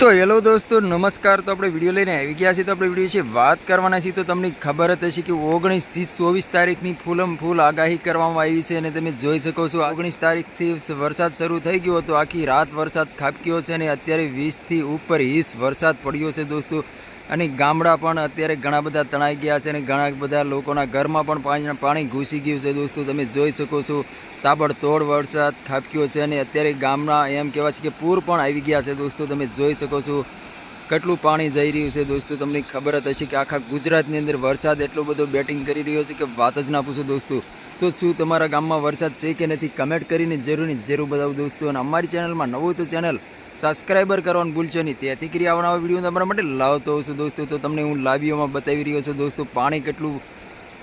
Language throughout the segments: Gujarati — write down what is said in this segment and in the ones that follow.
તો હેલો દોસ્તો, નમસ્કાર. તો આપણે વીડિયો લઈને આવી ગયા છીએ. તો આપણે વીડિયો છે વાત કરવાના છીએ. તો તમને ખબર જ હશે કે ઓગણીસથી ચોવીસ તારીખની ફૂલમ ફૂલ આગાહી કરવામાં આવી છે અને તમે જોઈ શકો છો, ઓગણીસ તારીખથી વરસાદ શરૂ થઈ ગયો હતો. આખી રાત વરસાદ ખાબક્યો છે અને અત્યારે વીસથી ઉપર વીસ વરસાદ પડ્યો છે દોસ્તો. અને ગામડા પણ અત્યારે ઘણા બધા તણાઈ ગયા છે અને ઘણા બધા લોકોના ઘરમાં પણ પાણી પાણી ઘૂસી ગયું છે દોસ્તો. તમે જોઈ શકો છો, તાબડતોડ વરસાદ ખાબક્યો છે અને અત્યારે ગામના એમ કહેવાય છે કે પૂર પણ આવી ગયા છે દોસ્તો. તમે જોઈ શકો છો કેટલું પાણી જઈ રહ્યું છે દોસ્તો. તમને ખબર જ હશે કે આખા ગુજરાતની અંદર વરસાદ એટલો બધો બેટિંગ કરી રહ્યો છે કે વાત જ ના પૂછો દોસ્તો. તો શું તમારા ગામમાં વરસાદ છે કે નથી? કમેન્ટ કરીને જરૂરની જરૂર બતાવું દોસ્તો. અને અમારી ચેનલમાં નવું તો ચેનલ સબસ્ક્રાઈબર કરવાનું ભૂલશો નહીં. તેથી કરી આવવાના વીડિયો તમારા માટે લાવતો હશો દોસ્તો. તો તમને હું લાવીઓમાં બતાવી રહ્યો છું દોસ્તો. પાણી કેટલું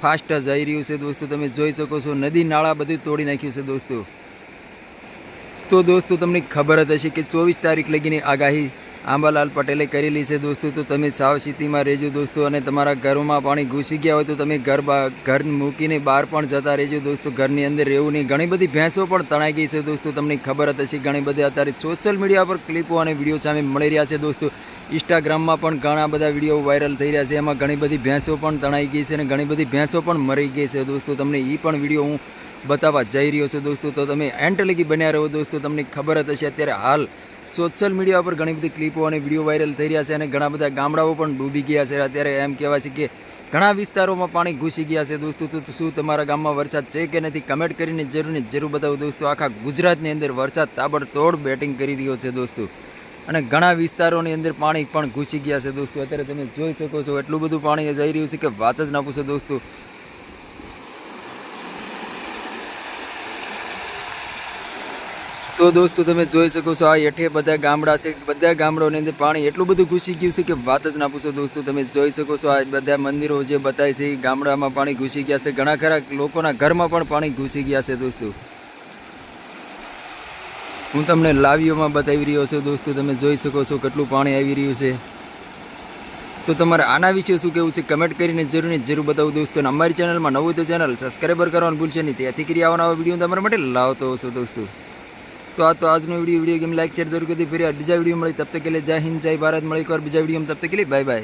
ફાસ્ટ જઈ રહ્યું છે દોસ્તો. તમે જોઈ શકો છો નદી નાળા બધું તોડી નાખ્યું છે દોસ્તો. તો દોસ્તો, તમને ખબર જ હશે કે ચોવીસ તારીખ લગીની આગાહી આંબાલાલ પટેલે કરેલી છે દોસ્તો, તો તમે સાવચેતીમાં રહેજો દોસ્તો અને તમારા ઘરોમાં પાણી ઘૂસી ગયા હોય તો તમે ઘર ઘર મૂકીને બહાર પણ જતા રહેજો દોસ્તો, ઘરની અંદર રહેવું નહીં. ઘણી બધી ભેંસો પણ તણાઈ ગઈ છે દોસ્તો, તમને ખબર જ હશે, ઘણી બધી અત્યારે સોશિયલ મીડિયા પર ક્લિપો અને વીડિયો સામે મળી રહ્યા છે દોસ્તો. ઇન્સ્ટાગ્રામમાં પણ ઘણા બધા વીડિયો વાયરલ થઈ રહ્યા છે, એમાં ઘણી બધી ભેંસો પણ તણાઈ ગઈ છે અને ઘણી બધી ભેંસો પણ મરી ગઈ છે દોસ્તો. તમને એ પણ વીડિયો હું બતાવવા જઈ રહ્યો છું દોસ્તો, તો તમે એન્ડ લગી બન્યા રહો દોસ્તો, તમને ખબર જ હશે, અત્યારે હાલ સોશિયલ મીડિયા પર ઘણી બધી ક્લિપો અને વીડિયો વાયરલ થઈ રહ્યા છે અને ઘણા બધા ગામડાઓ પણ ડૂબી ગયા છે. અત્યારે એમ કહેવાય છે કે ઘણા વિસ્તારોમાં પાણી ઘૂસી ગયા છે. દોસ્તો, તો શું તમારા ગામમાં વરસાદ છે કે નથી? કમેન્ટ કરીને જરૂર જરૂર બતાવો દોસ્તો. આખા ગુજરાતની અંદર વરસાદ તાબડતોડ બેટિંગ કરી રહ્યો છે દોસ્તો. અને ઘણા વિસ્તારોની અંદર પાણી પણ ઘૂસી ગયા છે દોસ્તો. અત્યારે તમે જોઈ શકો છો એટલું બધું પાણી જઈ રહ્યું છે કે વાત જ ના પૂછો દોસ્તો. તો દોસ્તો, તમે જોઈ શકો છો, આ હેઠે બધા ગામડા છે. બધા ગામડાઓની અંદર પાણી એટલું બધું ઘૂસી ગયું છે કે વાત જ ના પૂછો દોસ્તો, તમે જોઈ શકો છો, આ બધા મંદિરો જે બતાય છે ગામડામાં પાણી ઘૂસી ગયા છે. ઘણા ખરા લોકોના ઘરમાં પણ પાણી ઘૂસી ગયા છે દોસ્તો. હું તમને લાવીઓમાં બતાવી રહ્યો છું દોસ્તો, તમે જોઈ શકો છો કેટલું પાણી આવી રહ્યું છે. તો તમારે આના વિશે શું કહેવું છે કમેન્ટ કરીને જરૂર જરૂર બતાવું દોસ્તો. અમારી ચેનલમાં નવું તો ચેનલ સબસ્ક્રાઈબર કરવાનું ભૂલશે નહીં. ત્યાંથી કરી આવવાના વીડિયો તમારા માટે લાવતો હશો દોસ્તો. તો આ તો આજનો video video game like share જરૂર કરી ફરી બીજા વીડિયો મળી. તબ તક કે જય હિન્દ, જય ભારત. મળી એકવાર બીજા વીડિયો તબ તક કે બાય બાય